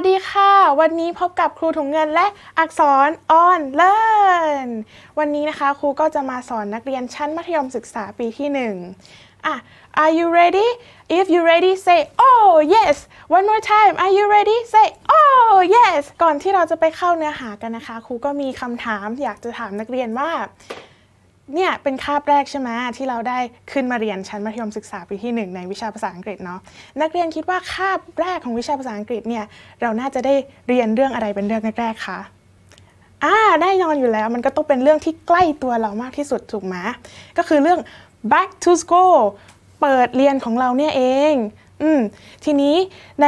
สวัสดีค่ะ วันนี้พบกับครูถุงเงินและอักษร on learn วันนี้นะคะครูก็จะมาสอนนักเรียนชั้นมัธยมศึกษาปีที่หนึ่งอะ Are you ready? If you ready say oh yes one more time Are you ready? say oh yes ก่อนที่เราจะไปเข้าเนื้อหากันนะคะ ครูก็มีคำถามอยากจะถามนักเรียนว่า เนี่ยเป็นคาบแรกใช่ไหมที่เราได้ขึ้นมาเรียนชั้นมัธยมศึกษาปีที่หนึ่งในวิชาภาษาอังกฤษเนาะนักเรียนคิดว่าคาบแรกของวิชาภาษาอังกฤษเนี่ยเราน่าจะได้เรียนเรื่องอะไรเป็นเรื่องแรกๆคะอ่าแน่นอนอยู่แล้วมันก็ต้องเป็นเรื่องที่ใกล้ตัวเรามากที่สุดถูกไหมก็คือเรื่อง back to school เปิดเรียนของเราเนี่ยเองอืมทีนี้ใน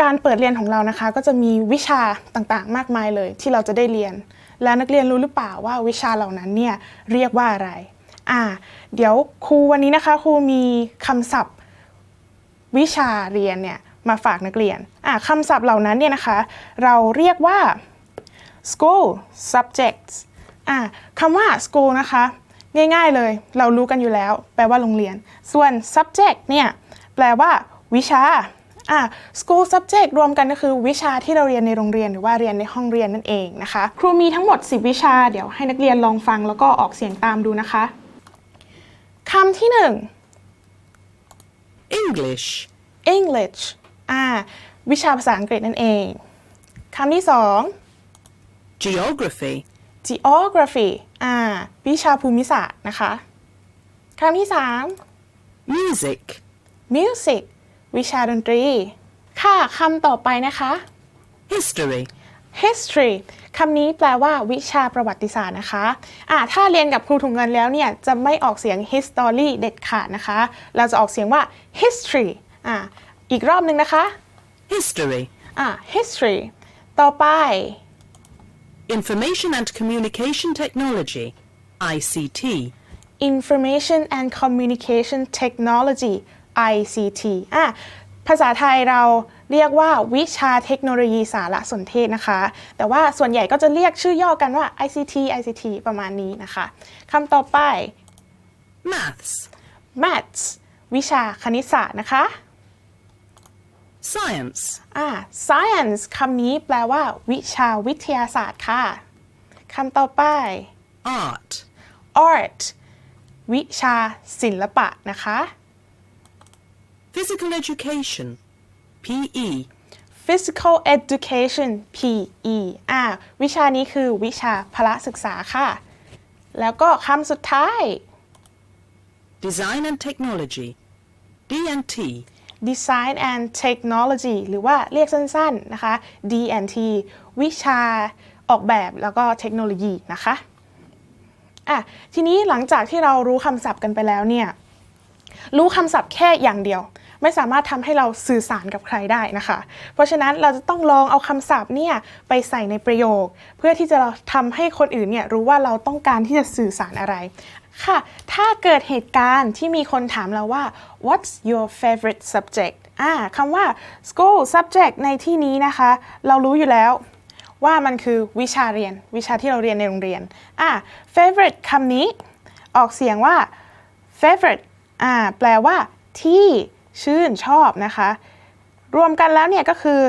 การเปิดเรียนของเรานะคะ ก็จะมีวิชาต่างๆ มากมายเลยที่เราจะได้เรียน แล้วนักเรียนรู้หรือเปล่าว่าวิชาเหล่านั้นเนี่ยเรียกว่าอะไรอ่าเดี๋ยวครูวันนี้นะคะครูมีคำศัพท์วิชาเรียนเนี่ยมาฝากนักเรียนอ่าคำศัพท์เหล่านั้นเนี่ยนะคะ เราเรียกว่า school subjects อ่าคำว่า school นะคะ ง่ายๆเลย เรารู้กันอยู่แล้ว แปลว่าโรงเรียน ส่วน subject เนี่ย แปลว่า วิชา อ่า school subject รวมกันก็คือวิชาที่เราเรียนในโรงเรียนหรือว่าเรียนในห้องเรียนนั่นเองนะคะ ครูมีทั้งหมด 10 วิชา เดี๋ยวให้นักเรียนลองฟังแล้วก็ออกเสียงตามดูนะคะคำที่หนึ่ง English, English อ่า วิชาภาษาอังกฤษนั่นเองคำที่สอง Geography, geography อ่า วิชาภูมิศาสตร์นะคะคำที่สาม Music, music วิชาดนตรี ค่ะคำต่อไปนะคะ History, history คำนี้แปลว่าวิชาประวัติศาสตร์นะคะอ่าถ้าเรียนกับครูถุงเงินแล้วเนี่ย จะไม่ออกเสียง history เด็ดขาดนะคะ เราจะออกเสียงว่า history อ่าอีกรอบหนึ่งนะคะ History, อ่า history ต่อไป Information and Communication Technology, ICT, Information and Communication Technology ICT อะภาษาไทยเราเรียกว่าวิชาเทคโนโลยีสารสนเทศนะคะ แต่ว่าส่วนใหญ่ก็จะเรียกชื่อย่อกันว่า ICT ICT ประมาณนี้นะคะคำต่อไป Maths, Maths วิชาคณิตศาสตร์นะคะ Science, อ่า Science คำนี้แปลว่า วิชาวิทยาศาสตร์ค่ะคำต่อไป Art, Art วิชาศิลปะนะคะ Physical Education, PE, Physical Education PE อ่าวิชานี้คือวิชาพละศึกษาค่ะ แล้วก็คำสุดท้าย Design and Technology, D&T, Design and Technology หรือว่าเรียกสั้นๆนะคะ D&T วิชาออกแบบแล้วก็เทคโนโลยีนะคะอะทีนี้หลังจากที่เรารู้คำศัพท์กันไปแล้วเนี่ย รู้คำศัพท์แค่อย่างเดียว ไม่สามารถทำให้เราสื่อสารกับใครได้นะคะ เพราะฉะนั้นเราจะต้องลองเอาคำศัพท์เนี่ยไปใส่ในประโยค เพื่อที่จะทำให้คนอื่นเนี่ยรู้ว่าเราต้องการที่จะสื่อสารอะไรค่ะ ถ้าเกิดเหตุการณ์ที่มีคนถามเราว่า what's your favorite subject อ่าคำว่า school subject ในที่นี้นะคะ เรารู้อยู่แล้วว่ามันคือวิชาเรียน วิชาที่เราเรียนในโรงเรียน อ่า favorite คำนี้ออกเสียงว่า favorite อ่า แปลว่าที่ ชื่นชอบนะคะ รวมกันแล้วเนี่ยก็คือ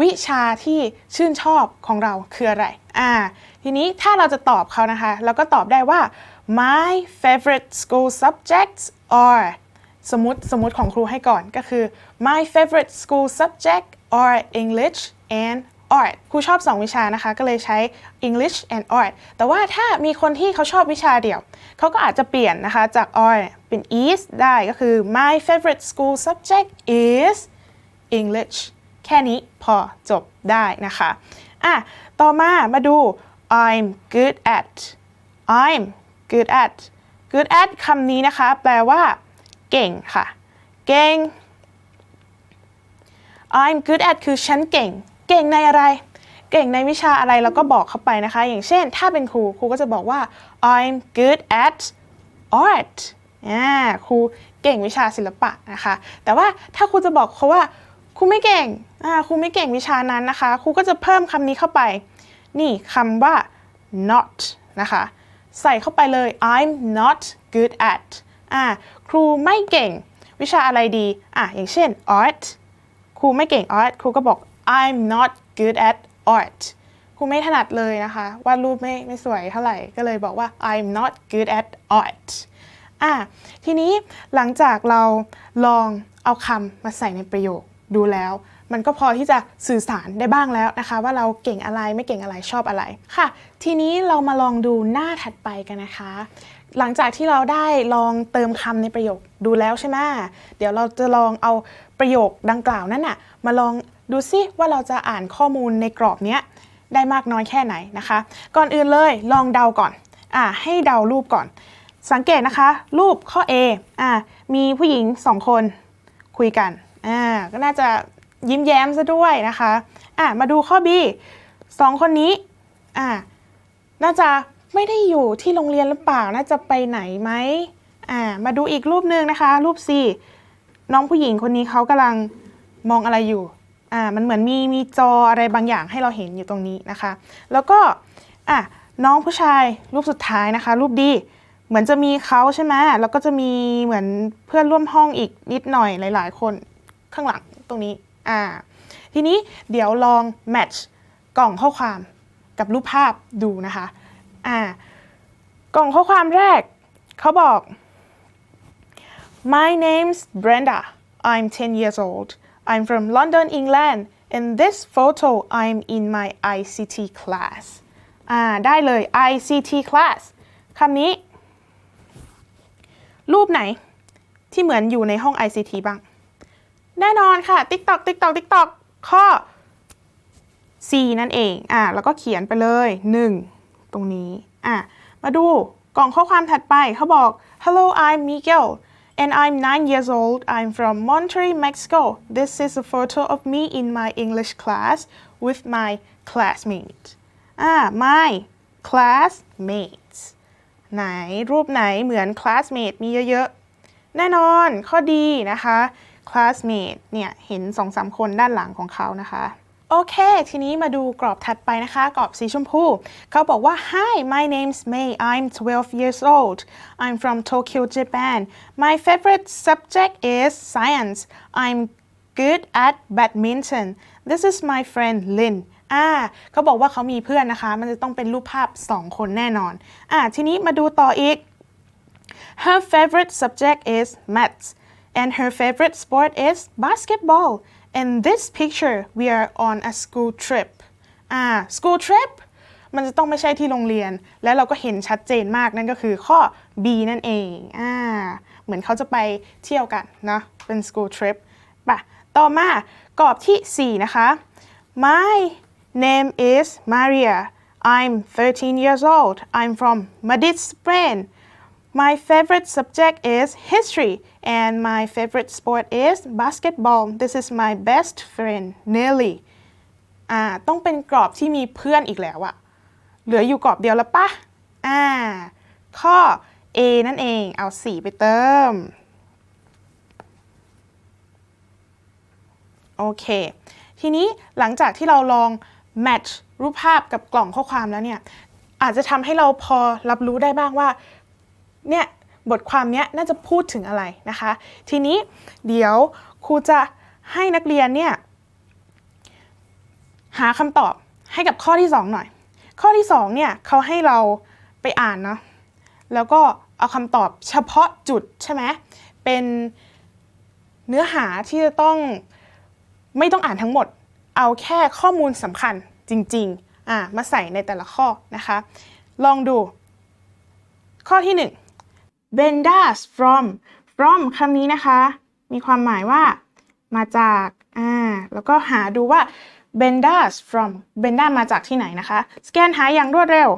วิชาที่ชื่นชอบของเราคืออะไรอ่าทีนี้ถ้าเราจะตอบเขานะคะ เราก็ตอบได้ว่า my favorite school subjects are สมมติสมมติของครูให้ก่อนก็คือ my favorite school subject are English and art ครูชอบ 2 วิชานะคะ ก็เลยใช้ English and art แต่ว่าถ้ามีคนที่เขาชอบวิชาเดียว เขาก็อาจจะเปลี่ยนนะคะ จาก art เป็น is ได้ก็คือ my favorite school subject is English แค่นี้พอจบได้นะคะอะต่อมามาดู I'm good at I'm good at good at คำนี้นะคะ แปลว่า เก่งค่ะ เก่ง I'm good at คือฉันเก่ง เก่งในอะไร เก่งในวิชาอะไรเราก็บอกเขาไปนะคะ อย่างเช่น ถ้าเป็นครูครูก็จะบอกว่า I'm good at art ครูเก่งวิชาศิลปะนะคะ แต่ว่าถ้าครูจะบอกเขาว่าครูไม่เก่งครูไม่เก่งวิชานั้นนะคะ ครูก็จะเพิ่มคำนี้เข้าไป นี่คำว่า not นะคะ ใส่เข้าไปเลย I'm not good at ครูไม่เก่งวิชาอะไรดี อะ อย่างเช่น art ครูไม่เก่ง art ครูก็บอก I'm not good at art ครูไม่ถนัดเลยนะคะวาดรูปไม่ไม่สวยเท่าไหร่ก็เลยบอกว่า I'm not good at art อะทีนี้หลังจากเราลองเอาคำมาใส่ในประโยคดูแล้ว มันก็พอที่จะสื่อสารได้บ้างแล้วนะคะ ว่าเราเก่งอะไรไม่เก่งอะไรชอบอะไรค่ะ ทีนี้เรามาลองดูหน้าถัดไปกันนะคะ หลังจากที่เราได้ลองเติมคำในประโยคดูแล้วใช่ไหมเดี๋ยวเราจะลองเอาประโยคดังกล่าวนั้นน่ะมาลอง ดูซิว่าเราจะอ่านข้อมูลในกรอบนี้ได้มากน้อยแค่ไหนนะคะ ก่อนอื่นเลยลองเดาก่อนอ่าให้เดารูปก่อน สังเกตนะคะ รูปข้อ A อ่ามีผู้หญิงสองคนคุยกันอ่าก็น่าจะยิ้มแย้มซะด้วยนะคะอ่ามาดูข้อ B สองคนนี้อ่าน่าจะไม่ได้อยู่ที่โรงเรียนหรือเปล่า น่าจะไปไหนไหมอ่า มาดูอีกรูปหนึ่งนะคะ รูป C น้องผู้หญิงคนนี้เขากำลังมองอะไรอยู่ อ่ามันเหมือนมีมีจออะไรบางอย่างให้เราเห็นอยู่ตรงนี้นะคะ แล้วก็อะน้องผู้ชายรูปสุดท้ายนะคะ รูปดีเหมือนจะมีเขาใช่ไหมแล้วก็จะมีเหมือนเพื่อนร่วมห้องอีกนิดหน่อยหลาย ๆ คนข้างหลังตรงนี้อ่าทีนี้เดี๋ยวลอง match กล่องข้อความกับรูปภาพดูนะคะอ่ากล่องข้อความแรกเขาบอก My name's Brenda. I'm 10 years old. I'm from London, England. In this photo, I'm in my ICT class. อ่าได้เลย ICT class คำนี้ รูปไหนที่เหมือนอยู่ในห้อง ICT บ้าง แน่นอนค่ะ TikTok TikTok TikTok ข้อ C นั่นเอง อะแล้วก็เขียนไปเลย 1 ตรงนี้ อะมาดูกล่องข้อความถัดไปเขาบอก Hello I'm Miguel and I'm 9 years old I'm from Monterrey Mexico this is a photo of me in my English class with my classmate อ่ะ my classmates ไหนรูปไหนเหมือน classmate มีเยอะๆ แน่นอนข้อดีนะคะ classmate เนี่ย เห็นสองสามคนด้านหลังของเขานะคะ โอเค ทีนี้มาดูกรอบถัดไปนะคะ กรอบสีชมพู เขาบอกว่า Hi my name's May I'm 12 years old I'm from Tokyo Japan my favorite subject is science I'm good at badminton this is my friend Lin อ่าเขาบอกว่าเขามีเพื่อนนะคะ มันจะต้องเป็นรูปภาพ 2 คนแน่นอน อ่า ทีนี้มาดูต่ออีก Her favorite subject is maths, and her favorite sport is basketball. In this picture, we are on a school trip. อ่า school trip มันจะต้องไม่ใช่ที่โรงเรียน แล้วเราก็เห็นชัดเจนมากนั่นก็คือข้อ B นั่นเองอ่าเหมือนเขาจะไปเที่ยวกันนะเป็น school trip ป่ะ ต่อมากรอบที่ 4 นะคะ My name is Maria. I'm 13 years old. I'm from Madrid, Spain. My favorite subject is history, and my favorite sport is basketball. This is my best friend, Nelly. อ่าต้องเป็นกรอบที่มีเพื่อนอีกแล้วอะเหลืออยู่กรอบเดียวแล้วปะอ่าข้อ A นั่นเองเอา 4 ไปเติม โอเค ทีนี้หลังจากที่เราลอง match รูปภาพกับกล่องข้อความแล้วเนี่ย อาจจะทำให้เราพอรับรู้ได้บ้างว่า เนี่ย บทความนี้น่าจะพูดถึงอะไรนะคะ ทีนี้เดี๋ยวครูจะให้นักเรียนเนี่ยหาคำตอบให้กับข้อที่ 2 หน่อย ข้อที่2เนี่ยเขาให้เราไปอ่านเนาะแล้วก็เอาคำตอบเฉพาะจุดใช่ไหมเป็นเนื้อหาที่จะต้องไม่ต้องอ่านทั้งหมด เอาแค่ข้อมูลสำคัญจริงๆอะมาใส่ในแต่ละข้อนะคะ ลองดู ข้อที่ 1 Bendas from from คำนี้นะคะ มีความหมายว่า มาจากอ่าแล้วก็หาดูว่า Bendas from Benda มาจากที่ไหนนะคะ สแกนหาอย่างรวดเร็ว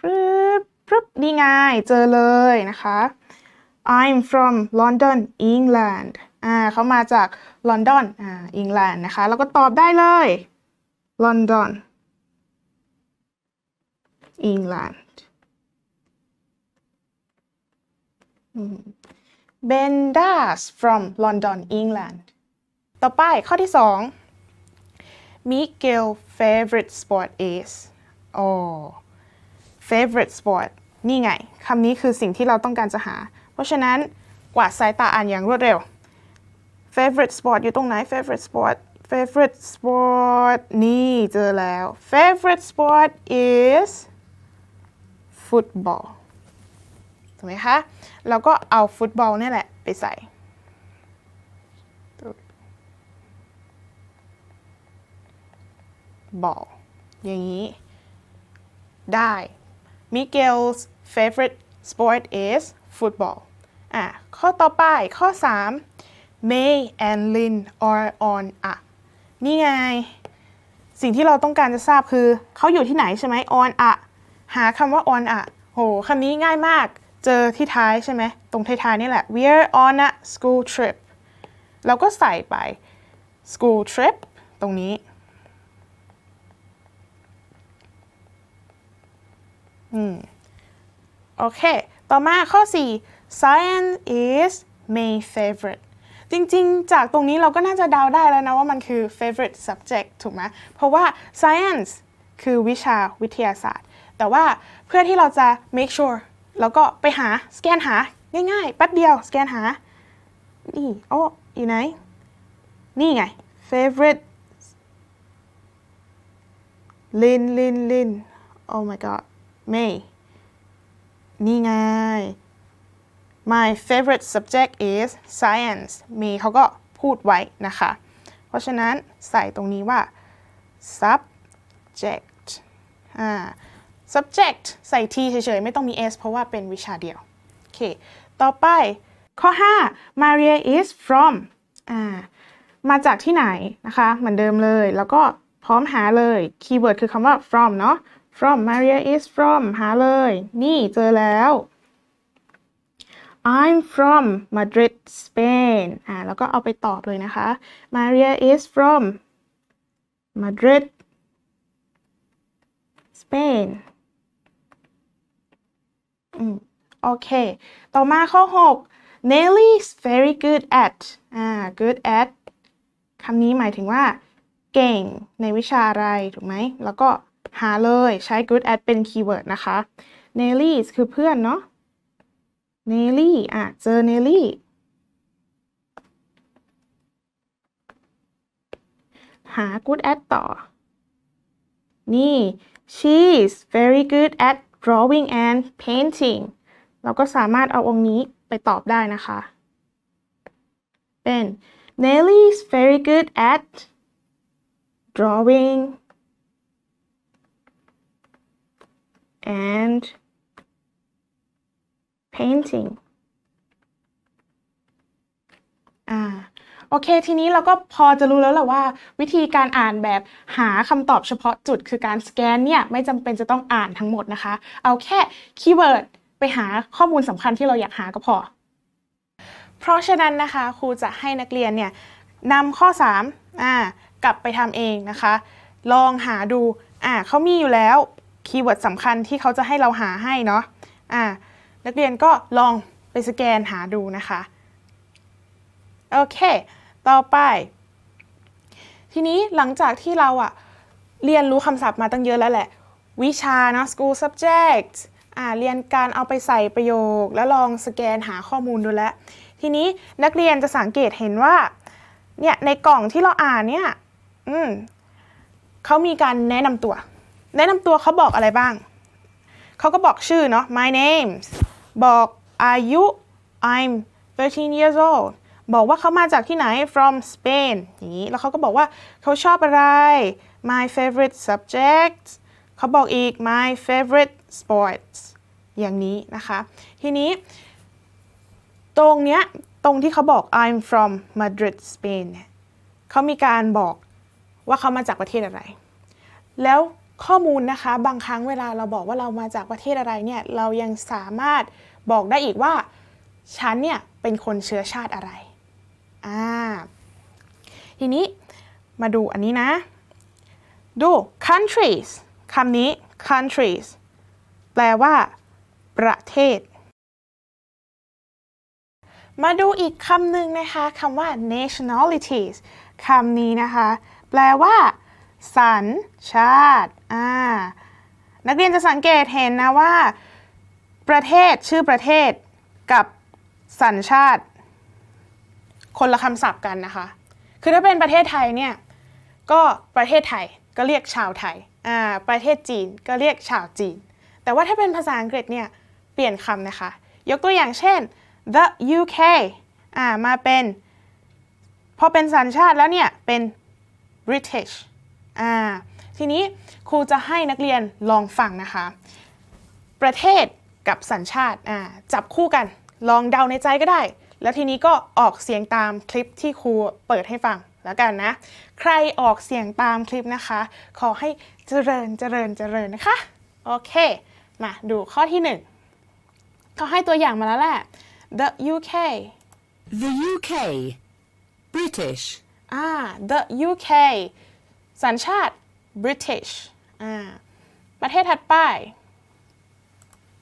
ปึ๊บปึ๊บนี่ไงเจอเลยนะคะ I'm from London England อ่าเขามาจากลอนดอนอ่าอังกฤษนะคะ แล้วก็ตอบได้เลย London England Bendas from London England ต่อไปข้อที่2 Miguel favorite sport is โอ้ favorite sport นี่ไงคำนี้คือสิ่งที่เราต้องการจะหา เพราะฉะนั้นกวาดสายตาอ่านอย่างรวดเร็ว favorite sport อยู่ตรงไหน favorite sport favorite sport นี่เจอแล้ว favorite sport is football ถูกไหมคะแล้วก็เอาฟุตบอลนี่แหละไปใส่ ball อย่างนี้ ได้ Miguel's favorite sport is football อะข้อต่อไปข้อ 3 May and Lin are on a นี่ไง สิ่งที่เราต้องการจะทราบคือ เขาอยู่ที่ไหนใช่ไหม on a หาคำว่า on a โหคำนี้ง่ายมาก เจอที่ท้ายใช่ไหมตรงท้ายๆนี่แหละ we're on a school trip เราก็ใส่ไป school trip ตรงนี้โอเค ต่อมาข้อ 4 science is my favorite จริงๆ จากตรงนี้เราก็น่าจะเดาได้แล้วนะว่ามันคือ favorite subject ถูกไหม เพราะว่า science คือวิชาวิทยาศาสตร์ แต่ว่าเพื่อที่เราจะ make sure แล้วก็ไปหาสแกนหาง่ายๆแป๊บเดียวสแกนหา นี่โอ้อยู่ไหน นี่ไง favorite ลินลินลิน oh my god May นี่ไง my favorite subject is science มีเขาก็พูดไว้นะคะ เพราะฉะนั้นใส่ตรงนี้ว่า subject อ่า subject ใส่ t เฉยๆ ไม่ต้องมี s เพราะว่าเป็นวิชาเดียว โอเค ต่อไปข้อ 5 Maria is from อ่ามาจากที่ไหนนะคะ เหมือนเดิมเลย แล้วก็พร้อมหาเลยคีย์เวิร์ดคือคำว่า from เนาะ from Maria is from หาเลย นี่เจอแล้ว I'm from Madrid Spain อ่าแล้วก็เอาไปตอบเลยนะคะ Maria is from Madrid Spain อืมโอเค ต่อมาข้อ 6 Nelly's very good at อ่า good at คำนี้หมายถึงว่า เก่งในวิชาอะไร ถูกไหม แล้วก็หาเลยใช้ good at เป็นคีย์เวิร์ดนะคะ Nelly คือเพื่อนเนาะ Nelly อะ เจอ Nelly หา good at ต่อ นี่ she's very good at drawing and painting เราก็สามารถเอาองค์นี้ไปตอบได้นะคะ เป็น Nelly's very good at drawing and painting อ่า โอเค ทีนี้เราก็พอจะรู้แล้วแหละว่า วิธีการอ่านแบบหาคำตอบเฉพาะจุดคือการสแกนเนี่ยไม่จำเป็นจะต้องอ่านทั้งหมดนะคะ เอาแค่คีย์เวิร์ดไปหาข้อมูลสำคัญที่เราอยากหาก็พอ เพราะฉะนั้นนะคะครูจะให้นักเรียนเนี่ยนำข้อ3อ่ากลับไปทำเองนะคะ ลองหาดูอ่าเขามีอยู่แล้วคีย์เวิร์ดสำคัญที่เขาจะให้เราหาให้เนาะอ่านักเรียนก็ลองไปสแกนหาดูนะคะ โอเค ต่อไป ทีนี้หลังจากที่เราอะเรียนรู้คำศัพท์มาตั้งเยอะแล้วแหละ วิชาเนาะ school subject อ่าเรียนการเอาไปใส่ประโยค แล้วลองสแกนหาข้อมูลดูแล้ว ทีนี้นักเรียนจะสังเกตเห็นว่าเนี่ยในกล่องที่เราอ่านเนี่ยอืมเขามีการแนะนำตัว แนะนำตัวเขาบอกอะไรบ้าง เขาก็บอกชื่อเนาะ my name บอกอายุ I'm 13 years old บอกว่าเขามาจากที่ไหน from Spain อย่างนี้ แล้วเขาก็บอกว่าเขาชอบอะไร my favorite subject เขาบอกอีก my favorite sports อย่างนี้นะคะ ทีนี้ ตรงเนี้ย ตรงที่เขาบอก I'm from Madrid Spain เนี่ยเขามีการบอกว่าเขามาจากประเทศอะไร แล้วข้อมูลนะคะบางครั้งเวลาเราบอกว่าเรามาจากประเทศอะไรเนี่ย เรายังสามารถบอกได้อีกว่า ฉันเนี่ยเป็นคนเชื้อชาติอะไร อ่า ทีนี้มาดูอันนี้นะ ดู countries คำนี้ countries แปลว่า ประเทศ มาดูอีกคำหนึ่งนะคะคำว่า nationalities คำนี้นะคะ แปลว่า สัญชาติ อ่า นักเรียนจะสังเกตเห็นนะว่า ประเทศชื่อประเทศกับสัญชาติ คนละคำศัพท์กันนะคะ คือถ้าเป็นประเทศไทยเนี่ยก็ประเทศไทยก็เรียกชาวไทยอ่าประเทศจีนก็เรียกชาวจีน แต่ว่าถ้าเป็นภาษาอังกฤษเนี่ยเปลี่ยนคำนะคะ ยกตัวอย่างเช่น the UK อ่ามาเป็นพอเป็นสัญชาติแล้วเนี่ยเป็น British อ่าทีนี้ครูจะให้นักเรียนลองฟังนะคะ ประเทศกับสัญชาติอ่าจับคู่กัน ลองเดาในใจก็ได้ แล้วทีนี้ก็ออกเสียงตามคลิปที่ครูเปิดให้ฟังแล้วกันนะ ใครออกเสียงตามคลิปนะคะ ขอให้เจริญเจริญเจริญนะคะ โอเค มาดูข้อที่หนึ่งเขาให้ตัวอย่างมาแล้วแหละ the UK The UK. British. อ่า the UK สัญชาติ British อ่า ประเทศถัดไป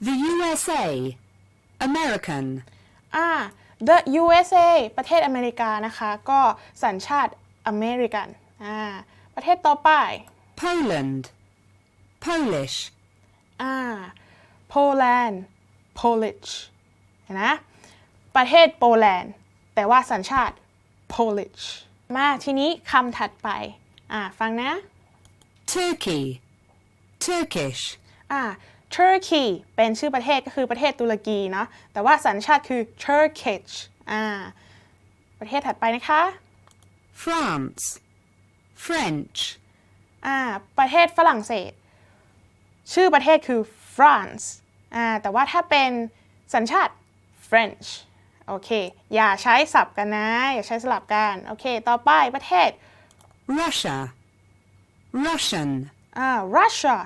The USA. American. อ่า the USA ประเทศอเมริกานะคะ ก็สัญชาติอเมริกันอ่าประเทศต่อไป Poland. Polish. อ่า Poland Polish เห็นนะประเทศโปแลนด์ แต่ว่าสัญชาติ Polish มาทีนี้คำถัดไป อ่า ฟังนะ Turkey. Turkish. อ่า Turkey เป็นชื่อประเทศก็คือประเทศตุรกีเนาะแต่ว่าสัญชาติคือ Turkish อ่าประเทศถัดไปนะคะ France. French. อ่าประเทศฝรั่งเศส ชื่อประเทศคือ France อ่าแต่ว่าถ้าเป็นสัญชาติ French โอเค อย่าใช้สับกันนะ อย่าใช้สลับกัน โอเค ต่อไปประเทศ Russia. Russian. อ่า Russia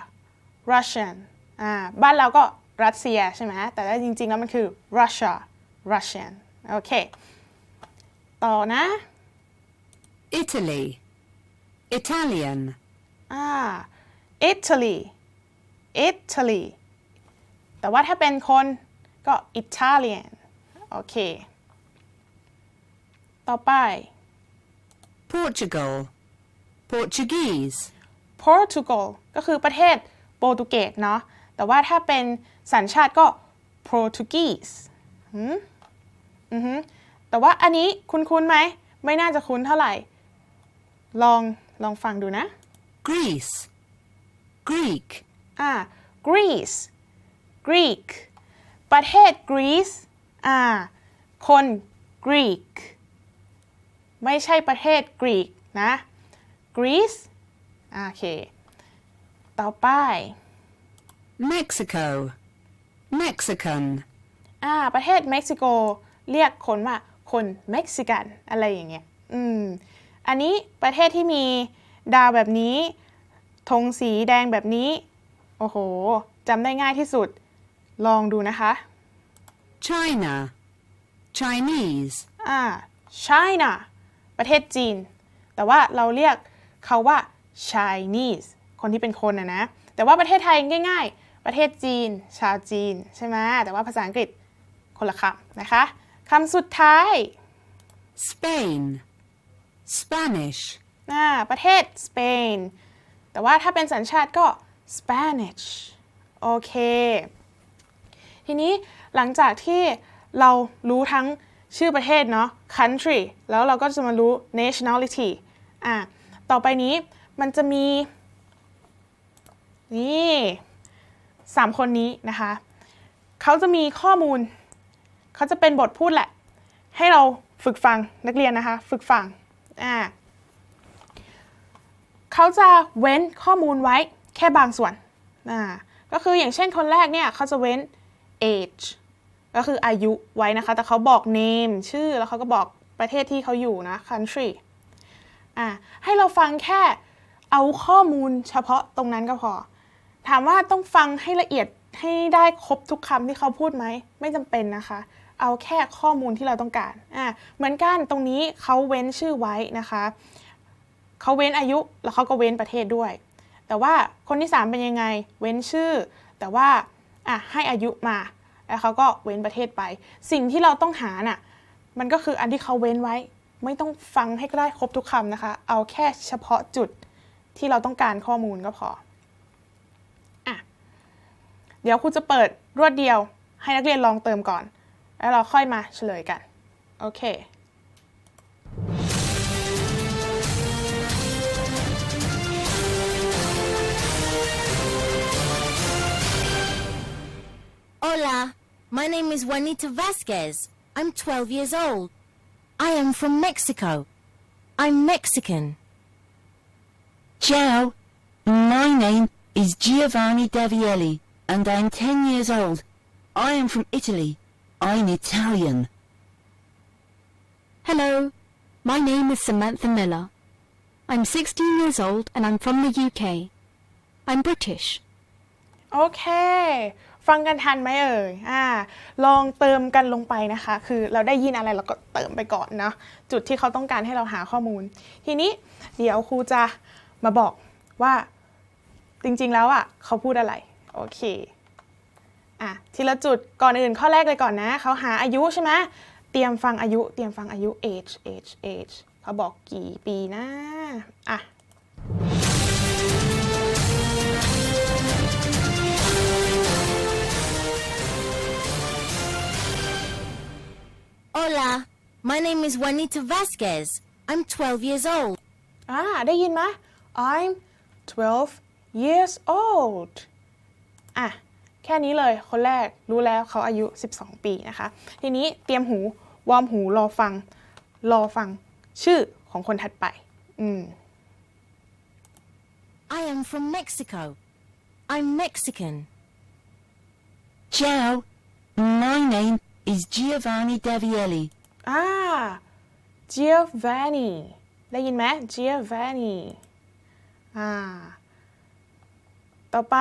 Russian อ่าบ้านเราก็รัสเซียใช่ไหมแต่ว่าจริงๆแล้วมันคือ Russia Russian โอเค ต่อนะ Italy. Italian. อ่า Italy Italy แต่ว่าถ้าเป็นคนก็ Italian โอเค ต่อไป Portugal. Portuguese. Portugal ก็คือประเทศโปรตุเกสเนาะ แต่ว่าถ้าเป็นสัญชาติก็ Portuguese หืมอือหือแต่ว่าอันนี้คุ้นๆไหม ไม่น่าจะคุ้นเท่าไหร่ ลองลองฟังดูนะ Greece. Greek. อ่า Greece Greek ประเทศกรีซอ่า คน Greek ไม่ใช่ประเทศกรีกนะ Greece อ่าโอเค ต่อไป Mexico. Mexican. อ่า ประเทศเม็กซิโก เรียกคนว่าคนเม็กซิกันอะไรอย่างเงี้ย อืม อันนี้ประเทศที่มีดาวแบบนี้ ธงสีแดงแบบนี้ โอ้โห จำได้ง่ายที่สุด ลองดูนะคะ China. Chinese. อ่า China ประเทศจีน แต่ว่าเราเรียกเขาว่า Chinese คนที่เป็นคนนะนะ แต่ว่าประเทศไทยง่ายๆ ประเทศจีน ชาวจีน ใช่ไหมแต่ว่าภาษาอังกฤษคนละคำนะคะคำสุดท้าย Spain. Spanish. อ่าประเทศสเปนแต่ว่าถ้าเป็นสัญชาติก็ Spanish โอเค ทีนี้หลังจากที่เรารู้ทั้งชื่อประเทศเนาะ country แล้วเราก็จะมารู้ nationality อ่าต่อไปนี้มันจะมี นี่ สามคนนี้นะคะเขาจะมีข้อมูลเขาจะเป็นบทพูดแหละ ให้เราฝึกฟังนักเรียนนะคะ ฝึกฟังอ่าเขาจะเว้นข้อมูลไว้แค่บางส่วนอ่าก็คืออย่างเช่นคนแรกเนี่ยเขาจะเว้น age ก็คืออายุไว้นะคะ แต่เขาบอก name ชื่อแล้วเขาก็บอกประเทศที่เขาอยู่นะ country อ่าให้เราฟังแค่เอาข้อมูลเฉพาะตรงนั้นก็พอ ถามว่าต้องฟังให้ละเอียดให้ได้ครบทุกคำที่เขาพูดไหม ไม่จำเป็นนะคะ เอาแค่ข้อมูลที่เราต้องการอ่าเหมือนกันตรงนี้เขาเว้นชื่อไว้นะคะเขาเว้นอายุแล้วเขาก็เว้นประเทศด้วย แต่ว่าคนที่ 3 เป็นยังไง เว้นชื่อ แต่ว่าอะให้อายุมาแล้วเขาก็เว้นประเทศไป สิ่งที่เราต้องหาน่ะมันก็คืออันที่เขาเว้นไว้ ไม่ต้องฟังให้ได้ครบทุกคำนะคะ เอาแค่เฉพาะจุดที่เราต้องการข้อมูลก็พอ เดี๋ยวครูจะเปิดรวดเดียว my name is Juanita Vasquez. I'm 12 years old. I am from Mexico. I'm Mexican. Ciao. My name is Giovanni Davielli. And I'm 10 years old. I am from Italy. I'm Italian. Hello, my name is Samantha Miller. I'm 16 years old and I'm from the UK. I'm British. โอเค ฟังกันทันไหมเอ่ยอ่า ลองเติมกันลงไปนะคะ คือเราได้ยินอะไรเราก็เติมไปก่อนเนาะจุดที่เขาต้องการให้เราหาข้อมูล ทีนี้เดี๋ยวครูจะมาบอกว่าจริงๆแล้วอะเขาพูดอะไร โอเคอะทีละจุดก่อนอื่นข้อแรกเลยก่อนนะเขาหาอายุใช่ไหมเตรียมฟังอายุ เตรียมฟังอายุ age age age เขาบอกกี่ปีนะ อะ Hola, my name is Juanita Vasquez. I'm 12 years old. อ่าได้ยินไหม I'm 12 years old อะแค่นี้เลยคนแรกรู้แล้วเขาอายุ 12 ปีนะคะ ทีนี้เตรียมหูวอร์มหูรอฟัง รอฟังชื่อของคนถัดไปอืม I am from Mexico. I'm Mexican. Ciao. My name is Giovanni Davielli. อ่า Giovanni ได้ยินไหม Giovanni อ่า ต่อไป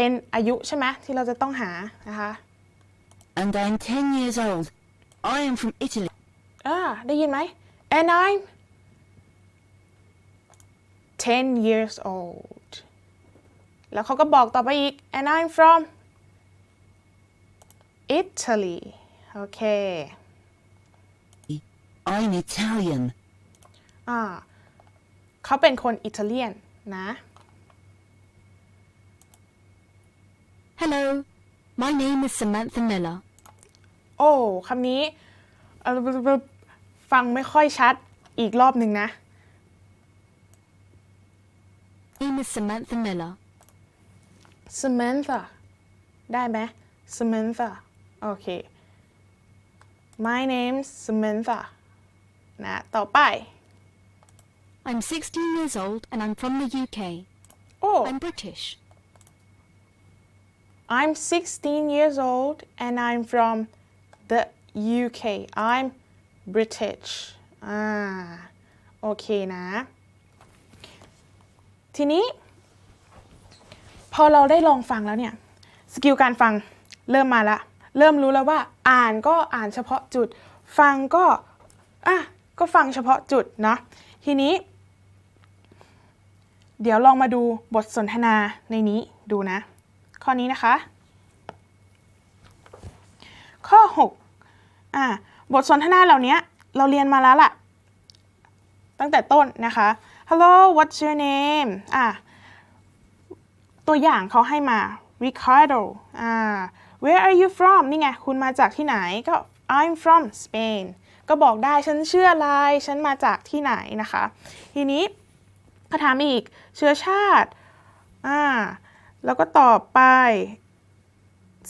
เป็นอายุใช่ไหมที่เราจะต้องหานะคะ and I'm 10 years old. I am from Italy. อ่าได้ยินไหม and I'm 10 years old แล้วเขาก็บอกต่อไปอีก and I'm from Italy โอเค I'm Italian. อ่าเขาเป็นคนอิตาเลียนนะ Hello, my name is Samantha Miller. โอ้คำนี้เอ่อฟังไม่ค่อยชัดอีกรอบหนึ่งนะ My name is Samantha Miller. Samantha ได้ไหม Samantha โอเค My name's Samantha นะ ต่อไป I'm 16 years old and I'm from the UK. โอ้ I'm British. I'm 16 years old and I'm from the UK I'm British อ่าโอเคนะ ทีนี้ พอเราได้ลองฟังแล้วเนี่ย สกิลการฟังเริ่มมาละ เริ่มรู้แล้วว่า อ่านก็อ่านเฉพาะจุด ฟังก็อะก็ฟังเฉพาะจุดเนาะทีนี้ เดี๋ยวลองมาดูบทสนทนาในนี้ดูนะ ข้อนี้นะคะ ข้อ6อ่าบทสนทนาเหล่านี้เราเรียนมาแล้วล่ะ ตั้งแต่ต้นนะคะ Hello what's your name อ่าตัวอย่างเขาให้มา Ricardo อ่า Where are you from นี่ไง คุณมาจากที่ไหนก็ I'm from Spain ก็บอกได้ฉันเชื่ออะไร ฉันมาจากที่ไหนนะคะ ทีนี้ก็ถามอีกเชื้อชาติอ่า แล้วก็ต่อไป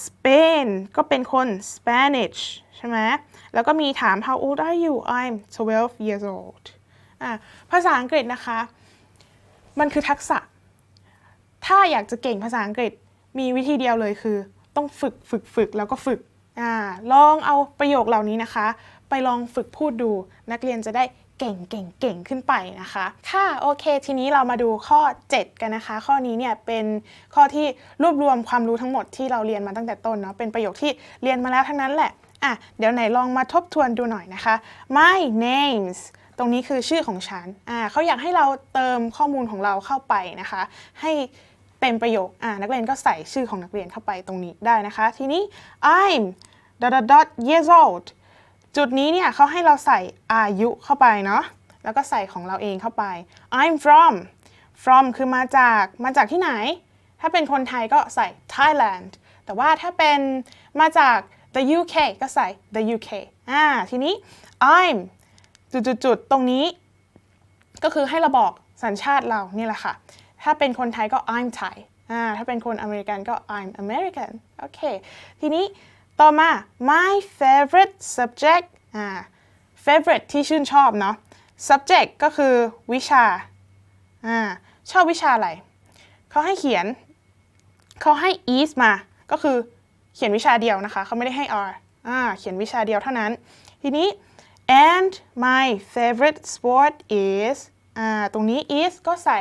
Spain ก็เป็นคน Spanish ใช่ไหม แล้วก็มีถาม How old are you I'm 12 years old อะภาษาอังกฤษนะคะ มันคือทักษะ ถ้าอยากจะเก่งภาษาอังกฤษ มีวิธีเดียวเลยคือ ต้องฝึกฝึกฝึกแล้วก็ฝึกอ่าลองเอาประโยคเหล่านี้นะคะ ไปลองฝึกพูดดู นักเรียนจะได้ เก่งเก่งเก่งขึ้นไปนะคะ ค่ะโอเค ทีนี้เรามาดูข้อ 7 กันนะคะ ข้อนี้เนี่ยเป็นข้อที่รวบรวมความรู้ทั้งหมดที่เราเรียนมาตั้งแต่ต้นเนาะเป็นประโยคที่เรียนมาแล้วทั้งนั้นแหละอะเดี๋ยวไหนลองมาทบทวนดูหน่อยนะคะ my names ตรงนี้คือชื่อของฉันอ่าเขาอยากให้เราเติมข้อมูลของเราเข้าไปนะคะ ให้เต็มประโยคอ่านักเรียนก็ใส่ชื่อของนักเรียนเข้าไปตรงนี้ได้นะคะ ทีนี้ I'm dot dot dot years old จุดนี้เนี่ยเขาให้เราใส่อายุเข้าไปเนาะแล้วก็ใส่ของเราเองเข้าไป I'm from from คือมาจากมาจากที่ไหน ถ้าเป็นคนไทยก็ใส่ Thailand แต่ว่าถ้าเป็นมาจาก the UK ก็ใส่ the UK อ่าทีนี้ I'm จุดๆตรงนี้ ก็คือให้เราบอกสัญชาติเราเนี่ยแหละค่ะ ถ้าเป็นคนไทยก็ I'm Thai อ่าถ้าเป็นคนอเมริกันก็ I'm American โอเค ทีนี้ ต่อมา my favorite subject อ่า favorite ที่ชื่นชอบเนาะ subject ก็คือวิชาอ่าชอบวิชาอะไร เขาให้เขียน เขาให้ is มา ก็คือเขียนวิชาเดียวนะคะ เขาไม่ได้ให้ are อ่าเขียนวิชาเดียวเท่านั้น ทีนี้ and my favorite sport is อ่าตรงนี้ is ก็ใส่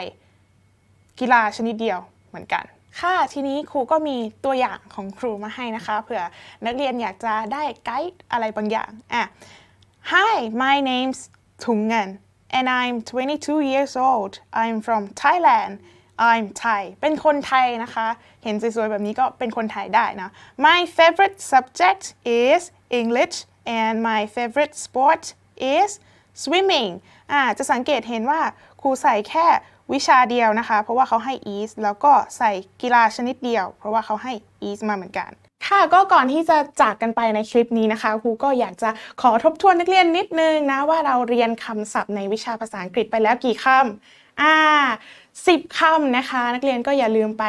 กีฬาชนิดเดียวเหมือนกัน ค่ะทีนี้ครูก็มีตัวอย่างของครูมาให้นะคะเผื่อนักเรียนอยากจะได้ไกด์อะไรบางอย่างอะ Hi my name's Tungan and I'm 22 years old I'm from Thailand I'm Thai เป็นคนไทยนะคะ เห็นสวยๆแบบนี้ก็เป็นคนไทยได้นะ My favorite subject is English and my favorite sport is swimming อ่าจะสังเกตเห็นว่าครูใส่แค่ วิชาเดียวนะคะ เพราะว่าเขาให้ is แล้วก็ใส่กีฬาชนิดเดียว เพราะว่าเขาให้ is มาเหมือนกันค่ะก็ก่อนที่จะจากกันไปในคลิปนี้นะคะครูก็อยากจะขอทบทวนนักเรียนนิดนึงนะว่าเราเรียนคำศัพท์ในวิชาภาษาอังกฤษไปแล้วกี่คำอ่าสิบคำนะคะ นักเรียนก็อย่าลืมไป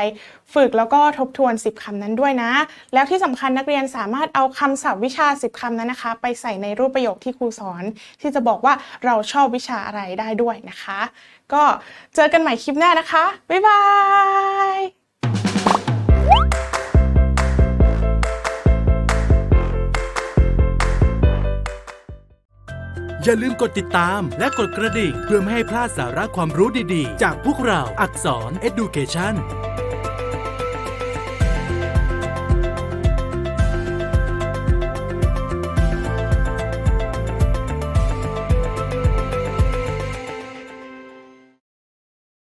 ฝึกแล้วก็ทบทวน 10คำนั้นด้วยนะ แล้วที่สำคัญนักเรียนสามารถเอาคำศัพท์วิชา 10คำนั้นนะคะ ไปใส่ในรูปประโยคที่ครูสอน ที่จะบอกว่าเราชอบวิชาอะไรได้ด้วยนะคะ ก็เจอกันใหม่คลิปหน้านะคะ บ๊ายบายอย่าลืมกดติดตามและกดกระดิ่งเพื่อไม่ให้พลาดสาระความรู้ดีๆ จากพวกเราอักษร Education